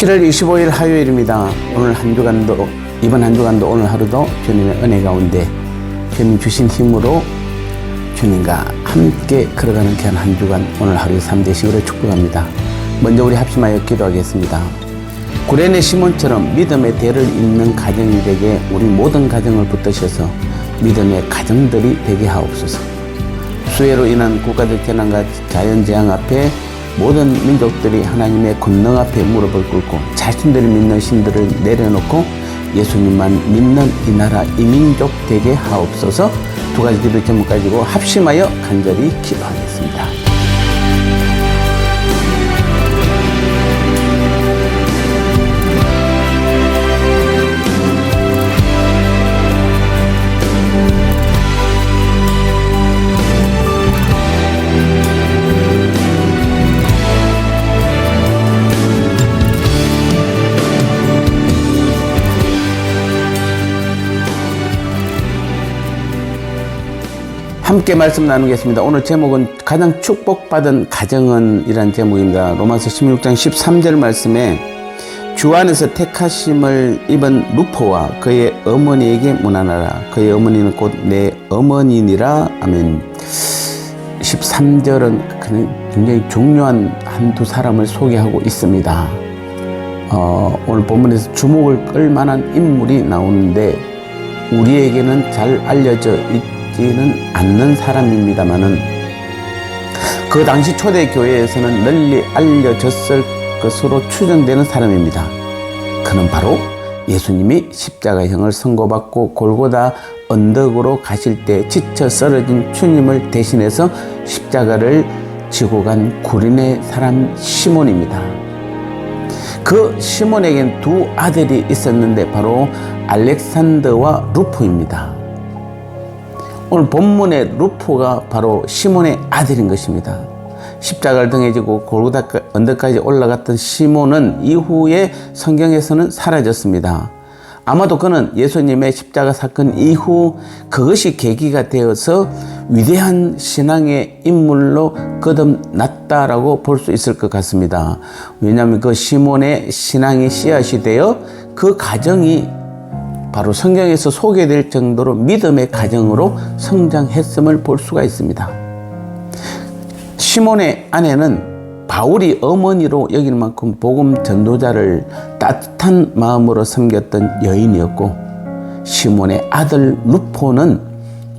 7월 25일 화요일입니다. 오늘 한 주간도, 이번 한 주간도 오늘 하루도 주님의 은혜 가운데 주님 주신 힘으로 주님과 함께 걸어가는 귀한 한 주간 오늘 하루 삶 되시기를 축복합니다. 먼저 우리 합심하여 기도하겠습니다. 구레네 시몬처럼 믿음의 대를 잇는 가정이 되게 우리 모든 가정을 붙드셔서 믿음의 가정들이 되게 하옵소서. 수해로 인한 국가적 재난과 자연재앙 앞에 모든 민족들이 하나님의 권능 앞에 무릎을 꿇고 자신들이 믿는 신들을 내려놓고 예수님만 믿는 이 나라 이민족 되게 하옵소서 두 가지 기도 제목 가지고 합심하여 간절히 기도하겠습니다. 함께 말씀 나누겠습니다. 오늘 제목은 가장 축복받은 가정은 이란 제목입니다. 로마서 16장 13절 말씀에 주 안에서 택하심을 입은 루포와 그의 어머니에게 문안하라. 그의 어머니는 곧 내 어머니니라. 아멘. 13절은 굉장히 중요한 한두 사람을 소개하고 있습니다. 어, 오늘 본문에서 주목을 끌 만한 인물이 나오는데 우리에게는 잘 알려져 있 지는 않는 사람입니다만은 그 당시 초대 교회에서는 널리 알려졌을 것으로 추정되는 사람입니다. 그는 바로 예수님이 십자가형을 선고받고 골고다 언덕으로 가실 때 지쳐 쓰러진 주님을 대신해서 십자가를 지고 간 구린의 사람 시몬입니다. 그 시몬에겐 두 아들이 있었는데 바로 알렉산더와 루포입니다. 오늘 본문의 루포가 바로 시몬의 아들인 것입니다. 십자가를 등에 지고 골고다 언덕까지 올라갔던 시몬은 이후에 성경에서는 사라졌습니다. 아마도 그는 예수님의 십자가 사건 이후 그것이 계기가 되어서 위대한 신앙의 인물로 거듭났다라고 볼 수 있을 것 같습니다. 왜냐하면 그 시몬의 신앙이 씨앗이 되어 그 가정이 바로 성경에서 소개될 정도로 믿음의 가정으로 성장했음을 볼 수가 있습니다. 시몬의 아내는 바울이 어머니로 여길 만큼 복음 전도자를 따뜻한 마음으로 섬겼던 여인이었고 시몬의 아들 루포는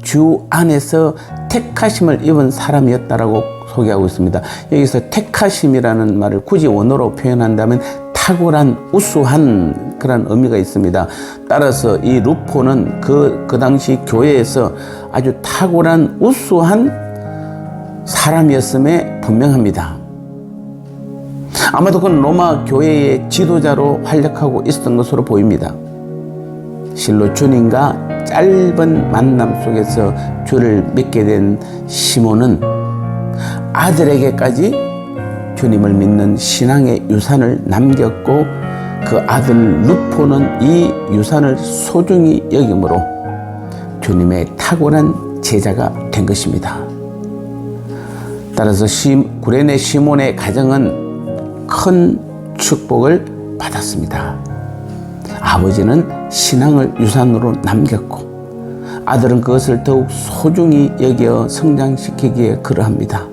주 안에서 택하심을 입은 사람이었다라고 소개하고 있습니다. 여기서 택하심이라는 말을 굳이 원어로 표현한다면 탁월한 우수한 그런 의미가 있습니다. 따라서 이 루포는 그, 그 당시 교회에서 아주 탁월한 우수한 사람이었음에 분명합니다. 아마도 그는 로마 교회의 지도자로 활약하고 있었던 것으로 보입니다. 실로 주님과 짧은 만남 속에서 주를 믿게 된 시몬은 아들에게까지 주님을 믿는 신앙의 유산을 남겼고 그 아들 루포는 이 유산을 소중히 여김으로 주님의 탁월한 제자가 된 것입니다. 따라서 시, 구레네 시몬의 가정은 큰 축복을 받았습니다. 아버지는 신앙을 유산으로 남겼고 아들은 그것을 더욱 소중히 여겨 성장시키기에 그러합니다.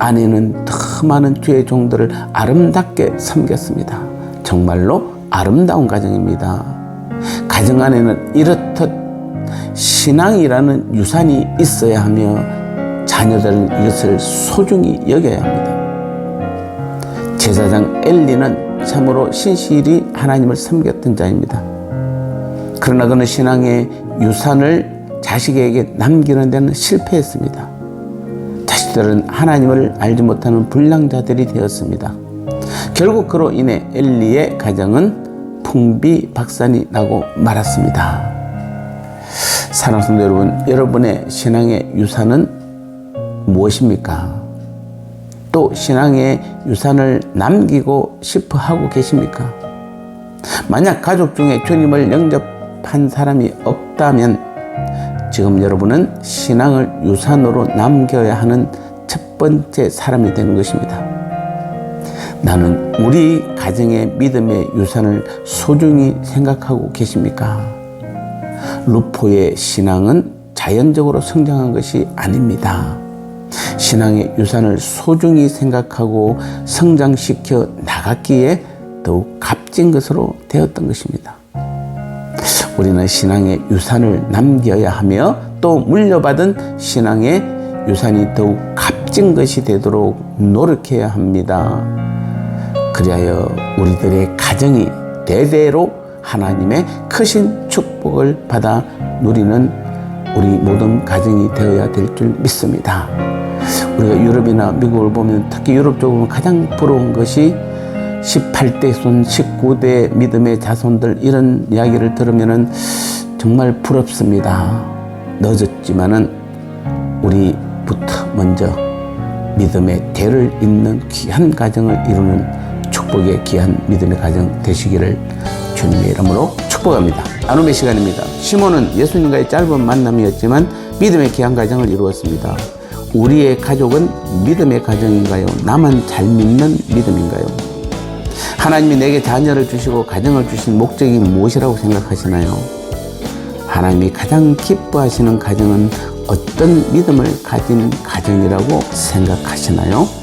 아내는 더 많은 주의 종들을 아름답게 섬겼습니다. 정말로 아름다운 가정입니다. 가정 안에는 이렇듯 신앙이라는 유산이 있어야 하며 자녀들은 이것을 소중히 여겨야 합니다. 제사장 엘리는 참으로 신실히 하나님을 섬겼던 자입니다. 그러나 그는 신앙의 유산을 자식에게 남기는 데는 실패했습니다. 자식들은 하나님을 알지 못하는 불량자들이 되었습니다. 결국 그로 인해 엘리의 가정은 풍비 박산이 나고 말았습니다. 사랑하는 여러분, 여러분의 신앙의 유산은 무엇입니까? 또 신앙의 유산을 남기고 싶어 하고 계십니까? 만약 가족 중에 주님을 영접한 사람이 없다면 지금 여러분은 신앙을 유산으로 남겨야 하는 첫 번째 사람이 되는 것입니다. 나는 우리 가정의 믿음의 유산을 소중히 생각하고 계십니까? 루포의 신앙은 자연적으로 성장한 것이 아닙니다. 신앙의 유산을 소중히 생각하고 성장시켜 나갔기에 더욱 값진 것으로 되었던 것입니다. 우리는 신앙의 유산을 남겨야 하며 또 물려받은 신앙의 유산이 더욱 값진 것이 되도록 노력해야 합니다. 그리하여 우리들의 가정이 대대로 하나님의 크신 축복을 받아 누리는 우리 모든 가정이 되어야 될 줄 믿습니다. 우리가 유럽이나 미국을 보면 특히 유럽 쪽으로 가장 부러운 것이 18대 손, 19대 믿음의 자손들 이런 이야기를 들으면은 정말 부럽습니다. 늦었지만은 우리부터 먼저 믿음의 대를 잇는 귀한 가정을 이루는 축복의 귀한 믿음의 가정 되시기를 주님의 이름으로 축복합니다. 나눔의 시간입니다. 시몬은 예수님과의 짧은 만남이었지만 믿음의 귀한 가정을 이루었습니다. 우리의 가족은 믿음의 가정인가요? 나만 잘 믿는 믿음인가요? 하나님이 내게 자녀를 주시고 가정을 주신 목적이 무엇이라고 생각하시나요? 하나님이 가장 기뻐하시는 가정은 어떤 믿음을 가진 가정이라고 생각하시나요?